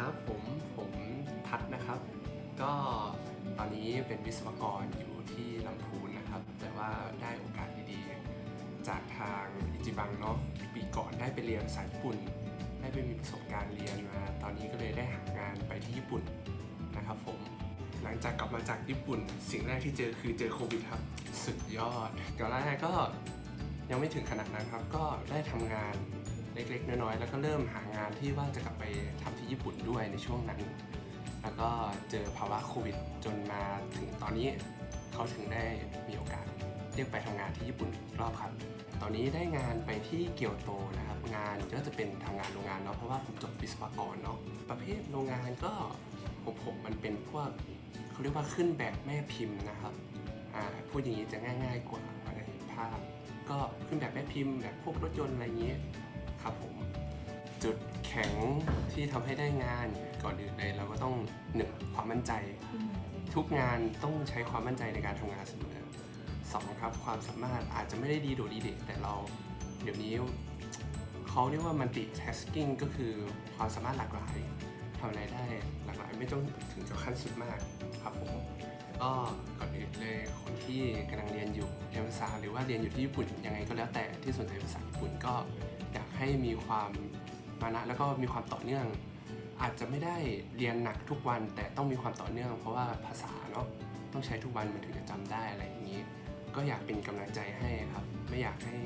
ครับผมผมทัศนะครับ ก็ตอนนี้เป็นวิศวกรอยู่ที่ลำพูนนะครับ แต่ว่าได้โอกาสดีๆ จากทางอิจิบังเนาะปีก่อนได้ไปเรียนภาษาญี่ปุ่น ได้ไปมีประสบการณ์เรียนมา ตอนนี้ก็เลยได้หางานไปที่ญี่ปุ่นนะครับผมหลังจากกลับมาจากญี่ปุ่น สิ่งแรกที่เจอคือเจอโควิดครับสุดยอดก่อนแรกก็ยังไม่ถึงขนาดนั้นครับ ก็ได้ทำงาน ล็ก ๆ น้อยๆ แล้วก็เริ่มหางานที่ว่าจะกลับไปทำที่ญี่ปุ่นด้วยในช่วงนั้น แล้วก็เจอภาวะโควิดจนมาถึงตอนนี้เขาถึงได้มีโอกาสเรียกไปทำงานที่ญี่ปุ่นรอบครับ ตอนนี้ได้งานไปที่เกียวโตนะครับ งานก็จะเป็นทำงานโรงงานเนาะเพราะว่าผมจบวิศวกรเนาะประเภทโรงงานก็ผมผมมันเป็นพวกเขาเรียกว่าขึ้นแบบแม่พิมพ์นะครับอ่าพูดอย่างนี้จะง่าย ๆ กว่าพอะเห็นภาพ ก็ขึ้นแบบแม่พิมพ์แบบพวกรถยนต์อะไรอย่างนี้ ครับผม จุดแข็งที่ทำให้ได้งานก่อนอื่นเลยเราก็ต้องหนึ่งความมั่นใจ ทุกงานต้องใช้ความมั่นใจในการทำงานเสมอสองครับความสามารถอาจจะไม่ได้ดีโดดดีเด่นแต่เราเดี๋ยวนี้เขาเรียกว่า multitasking ก็คือความสามารถหลากหลายทำอะไรได้หลากหลายไม่ต้องถึงกับขั้นสุดมากครับผมก็ก่อนอื่นเลยคนที่กำลังเรียนอยู่เรียนภาษาหรือว่าเรียนอยู่ที่ญี่ปุ่นยังไงก็แล้วแต่ที่สนใจภาษาญี่ปุ่นก็อยาก ให้มีความมานะแล้วก็มีความต่อเนื่อง อาจจะไม่ได้เรียนหนักทุกวัน แต่ต้องมีความต่อเนื่อง เพราะว่าภาษาเนาะต้องใช้ทุกวันมันถึงจะจำได้อะไรอย่างนี้ ก็อยากเป็นกำลังใจให้ครับ ไม่อยากให้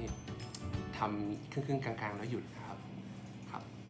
ทำครึ่งๆกลางๆ แล้วหยุดครับ